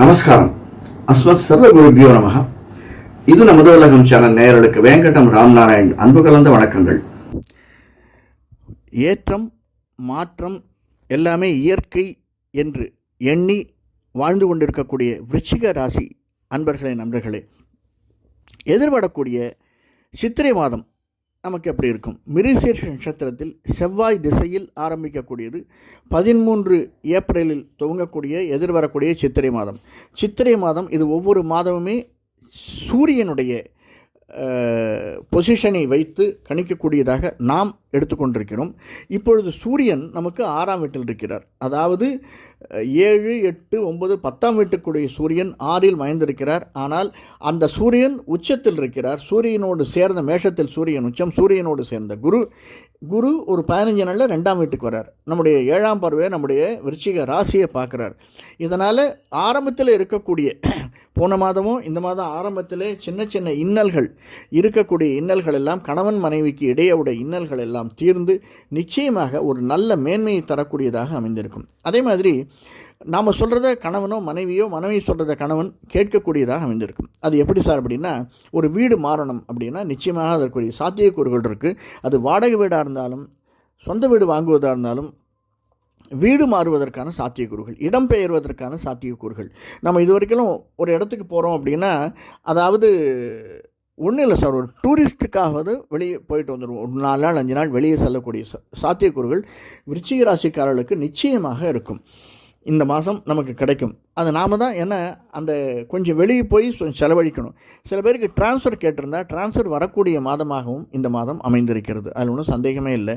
நமஸ்காரம். அஸ்மத் சர்வ குருபியோ நமக இது நமது உலகம் சேனல் நேயர்களுக்கு வேங்கடம் ராம்நாராயண் அன்பு கலந்த வணக்கங்கள். ஏற்றம் மாற்றம் எல்லாமே இயற்கை என்று எண்ணி வாழ்ந்து கொண்டிருக்கக்கூடிய விருச்சிக ராசி அன்பர்களே நண்பர்களே எதிர்படக்கூடிய சித்திரை மாதம் நமக்கு எப்படி இருக்கும்? மிருசீர்ஷ நட்சத்திரத்தில் செவ்வாய் திசையில் ஆரம்பிக்கக்கூடியது பதிமூன்று ஏப்ரலில் துவங்கக்கூடிய எதிர்வரக்கூடிய சித்திரை மாதம். சித்திரை மாதம் இது ஒவ்வொரு மாதமுமே சூரியனுடைய பொசிஷனை வைத்து கணிக்கக்கூடியதாக நாம் எடுத்துக்கொண்டிருக்கிறோம். இப்பொழுது சூரியன் நமக்கு ஆறாம் வீட்டில் இருக்கிறார். அதாவது ஏழு எட்டு ஒன்பது பத்தாம் வீட்டுக்குடைய சூரியன் ஆறில் மயந்திருக்கிறார். ஆனால் அந்த சூரியன் உச்சத்தில் இருக்கிறார். சூரியனோடு சேர்ந்த மேஷத்தில் சூரியன் உச்சம் சூரியனோடு சேர்ந்த குரு. குரு ஒரு பதினஞ்சு நாளில் ரெண்டாம் வீட்டுக்கு வரார் நம்முடைய ஏழாம் பருவே நம்முடைய விருச்சிக ராசியை பார்க்குறார். இதனால் ஆரம்பத்தில் இருக்கக்கூடிய போன மாதமும் இந்த மாதம் ஆரம்பத்திலே சின்ன சின்ன இன்னல்கள் இருக்கக்கூடிய இன்னல்கள் எல்லாம் கணவன் மனைவிக்கு இடையே உடைய இன்னல்கள் எல்லாம் தீர்ந்து நிச்சயமாக ஒரு நல்ல மேன்மையை தரக்கூடியதாக அமைந்திருக்கும். அதே மாதிரி நாம் சொல்கிறத கணவனோ மனைவியோ மனைவி சொல்கிறத கணவன் கேட்கக்கூடியதாக அமைந்திருக்கும். அது எப்படி சார் அப்படின்னா ஒரு வீடு மாறணும் அப்படின்னா நிச்சயமாக அதற்குரிய சாத்தியக்கூறுகள் இருக்குது அது வாடகை வீடாக இருந்தாலும் சொந்த வீடு வாங்குவதாக இருந்தாலும் வீடு மாறுவதற்கான சாத்தியக்கூறுகள் இடம்பெயர்வதற்கான சாத்தியக்கூறுகள். நம்ம இது வரைக்கும் ஒரு இடத்துக்கு போகிறோம் அப்படின்னா அதாவது ஒன்றும் இல்லை சார் ஒரு டூரிஸ்ட்டுக்காவது வெளியே போயிட்டு வந்துடுவோம் ஒரு நாலு நாள் அஞ்சு நாள் வெளியே செல்லக்கூடிய சாத்தியக்கூறுகள் விருச்சிக ராசிக்காரர்களுக்கு நிச்சயமாக இருக்கும். இந்த மாதம் நமக்கு கிடைக்கும். அது நாம தான் என்ன அந்த கொஞ்சம் வெளியே போய் செலவழிக்கணும். சில பேருக்கு ட்ரான்ஸ்ஃபர் கேட்டிருந்தால் ட்ரான்ஸ்ஃபர் வரக்கூடிய மாதமாகவும் இந்த மாதம் அமைந்திருக்கிறது. அதில் ஒன்றும் சந்தேகமே இல்லை.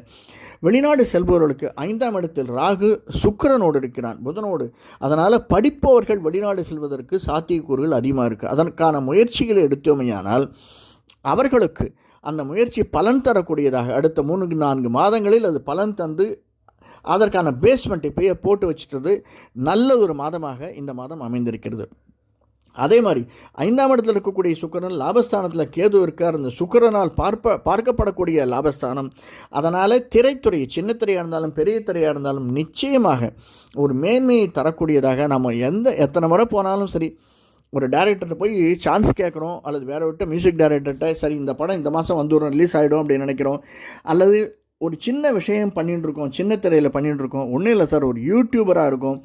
வெளிநாடு செல்பவர்களுக்கு ஐந்தாம் இடத்தில் ராகு சுக்கரனோடு இருக்கிறான் புதனோடு. அதனால் படிப்பவர்கள் வெளிநாடு செல்வதற்கு சாத்தியக்கூறுகள் அதிகமாக இருக்குது அதற்கான முயற்சிகளை எடுத்தோமையானால் அவர்களுக்கு அந்த முயற்சி பலன் தரக்கூடியதாக அடுத்த மூணு நான்கு மாதங்களில் அது பலன் தந்து அதற்கான பேஸ்மெண்ட் இப்பயே போட்டு வச்சுட்டது. நல்ல ஒரு மாதமாக இந்த மாதம் அமைந்திருக்கிறது. அதே மாதிரி ஐந்தாம் இடத்தில் இருக்கக்கூடிய சுக்கரன் லாபஸ்தானத்தில் கேது இருக்கார். அந்த சுக்கரனால் பார்ப்ப பார்க்கப்படக்கூடிய லாபஸ்தானம். அதனால் திரைத்துறை சின்ன திரையாக இருந்தாலும் பெரிய திரையாக இருந்தாலும் நிச்சயமாக ஒரு மேன்மையை தரக்கூடியதாக நம்ம எந்த எத்தனை முறை போனாலும் சரி ஒரு டேரக்டர்கிட்ட போய் சான்ஸ் கேட்குறோம். அல்லது வேறு விட்ட மியூசிக் டைரக்டர்கிட்ட சரி இந்த படம் இந்த மாதம் வந்துடும் ரிலீஸ் ஆகிடும் அப்படின்னு நினைக்கிறோம். அல்லது ஒரு சின்ன விஷயம் பண்ணிகிட்டு இருக்கோம் சின்ன திரையில் பண்ணிகிட்டு இருக்கோம் ஒன்றும் இல்லை சார் ஒரு யூடியூபராக இருக்கும்.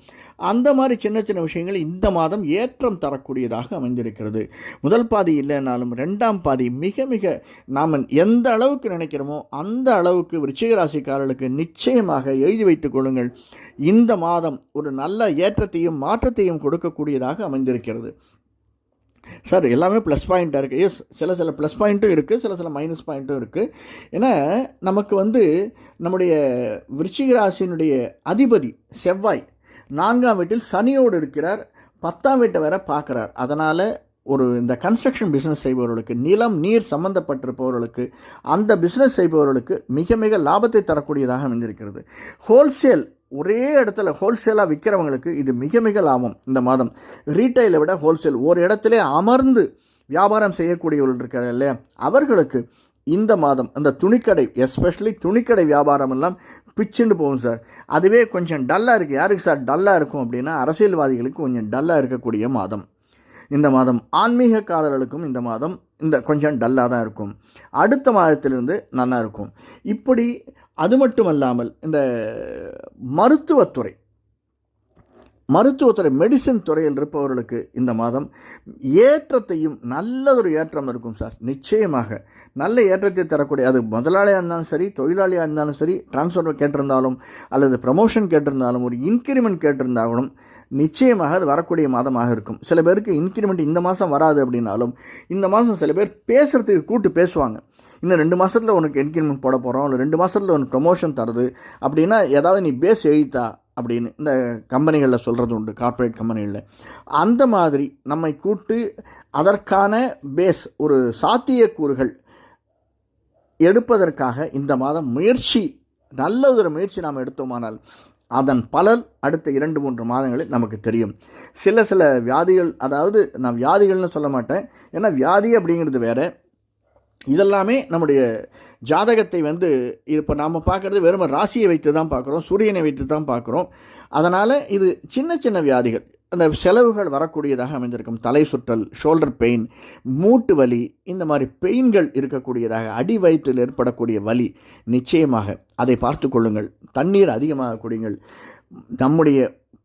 அந்த மாதிரி சின்ன சின்ன விஷயங்கள் இந்த மாதம் ஏற்றம் தரக்கூடியதாக அமைந்திருக்கிறது. முதல் பாதி இல்லைனாலும் ரெண்டாம் பாதி மிக மிக நாம் எந்த அளவுக்கு நினைக்கிறோமோ அந்த அளவுக்கு விருச்சிகராசிக்காரர்களுக்கு நிச்சயமாக எழுதி வைத்துக் கொள்ளுங்கள். இந்த மாதம் ஒரு நல்ல ஏற்றத்தையும் மாற்றத்தையும் கொடுக்கக்கூடியதாக அமைந்திருக்கிறது. சார் எல்லாமே ப்ளஸ் பாயிண்ட்டாக இருக்குது எஸ் சில சில ப்ளஸ் பாயிண்ட்டும் இருக்குது சில சில மைனஸ் பாயிண்ட்டும் இருக்குது ஏன்னா நமக்கு வந்து நம்முடைய விருச்சிக ராசியினுடைய அதிபதி செவ்வாய் நான்காம் வீட்டில் சனியோடு இருக்கிறார். பத்தாம் வீட்டை வேற பார்க்குறார். அதனால் ஒரு இந்த கன்ஸ்ட்ரக்ஷன் பிஸ்னஸ் செய்பவர்களுக்கு நிலம் நீர் சம்மந்தப்பட்டிருப்பவர்களுக்கு அந்த பிஸ்னஸ் செய்பவர்களுக்கு மிக மிக லாபத்தை தரக்கூடியதாக அமைந்திருக்கிறது. ஹோல்சேல் ஒரே இடத்துல ஹோல்சேலாக விற்கிறவங்களுக்கு இது மிக மிக லாபம் இந்த மாதம். ரீட்டைலை விட ஹோல்சேல் ஒரு இடத்துல அமர்ந்து வியாபாரம் செய்யக்கூடியவர்கள் இருக்கிற இல்லையா? அவர்களுக்கு இந்த மாதம் அந்த துணிக்கடை எஸ்பெஷலி துணிக்கடை வியாபாரம் எல்லாம் பிச்சுண்டு போகும் சார். அதுவே கொஞ்சம் டல்லாக இருக்குது யாருக்கு சார் டல்லாக இருக்கும் அப்படின்னா அரசியல்வாதிகளுக்கு கொஞ்சம் டல்லாக இருக்கக்கூடிய மாதம். இந்த மாதம் ஆன்மீகக்காரர்களுக்கும் இந்த மாதம் இந்த கொஞ்சம் டல்லாக தான் இருக்கும். அடுத்த மாதத்திலிருந்து நல்லா இருக்கும். இப்படி அது மட்டுமல்லாமல் இந்த மருத்துவத்துறை மருத்துவத்துறை மெடிசின் துறையில் இருப்பவர்களுக்கு இந்த மாதம் ஏற்றத்தையும் நல்லதொரு ஏற்றம் இருக்கும் சார். நிச்சயமாக நல்ல ஏற்றத்தை தரக்கூடிய அது முதலாளியாக இருந்தாலும் சரி தொழிலாளியாக இருந்தாலும் சரி டிரான்ஸ்ஃபர் கேட்டிருந்தாலும் அல்லது ப்ரமோஷன் கேட்டிருந்தாலும் ஒரு இன்க்ரிமெண்ட் கேட்டிருந்தாலும் நிச்சயமாக அது வரக்கூடிய மாதமாக இருக்கும். சில பேருக்கு இன்க்ரிமெண்ட் இந்த மாதம் வராது அப்படின்னாலும் இந்த மாதம் சில பேர் பேசுகிறதுக்கு கூட்டு பேசுவாங்க. இன்னும் ரெண்டு மாதத்தில் உனக்கு இன்க்ரிமெண்ட் போட போகிறோம் இல்லை ரெண்டு மாதத்தில் உனக்கு ப்ரமோஷன் தருது அப்படின்னா ஏதாவது நீ பேஸ் எழுத்தா அப்படின்னு இந்த கம்பெனிகளில் சொல்கிறது உண்டு கார்ப்பரேட் கம்பெனிகளில். அந்த மாதிரி நம்மை கூட்டு அதற்கான பேஸ் ஒரு சாத்தியக்கூறுகள் எடுப்பதற்காக இந்த மாதம் முயற்சி நல்ல ஒரு முயற்சி நாம் எடுத்தோமானால் அதன் பலன் அடுத்த இரண்டு மூன்று மாதங்களில் நமக்கு தெரியும். சில சில வியாதிகள் அதாவது நான் வியாதிகள்னு சொல்ல மாட்டேன். ஏன்னா வியாதி அப்படிங்கிறது வேற. இதெல்லாமே நம்முடைய ஜாதகத்தை வந்து இப்போ நாம் பார்க்குறது வெறும் ராசியை வைத்து தான் பார்க்குறோம் சூரியனை வைத்து தான் பார்க்குறோம். அதனால் இது சின்ன சின்ன வியாதிகள். அந்த செலவுகள் வரக்கூடியதாக அமைந்திருக்கும். தலை சுற்றல் ஷோல்டர் பெயின் மூட்டு வலி இந்த மாதிரி பெயின்கள் இருக்கக்கூடியதாக அடி வயிற்றில் ஏற்படக்கூடிய வலி நிச்சயமாக அதை பார்த்து கொள்ளுங்கள். தண்ணீர் அதிகமாக குடிங்கள். நம்முடைய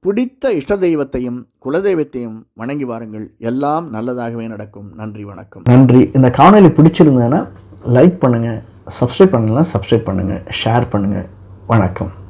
பிடித்த இஷ்ட தெய்வத்தையும் குலதெய்வத்தையும் வணங்கி வாருங்கள். எல்லாம் நல்லதாகவே நடக்கும். நன்றி வணக்கம். நன்றி. இந்த காணொலி பிடிச்சிருந்தேன்னா லைக் பண்ணுங்கள் சப்ஸ்கிரைப் பண்ணலாம் சப்ஸ்கிரைப் பண்ணுங்கள் ஷேர் பண்ணுங்கள் வணக்கம்.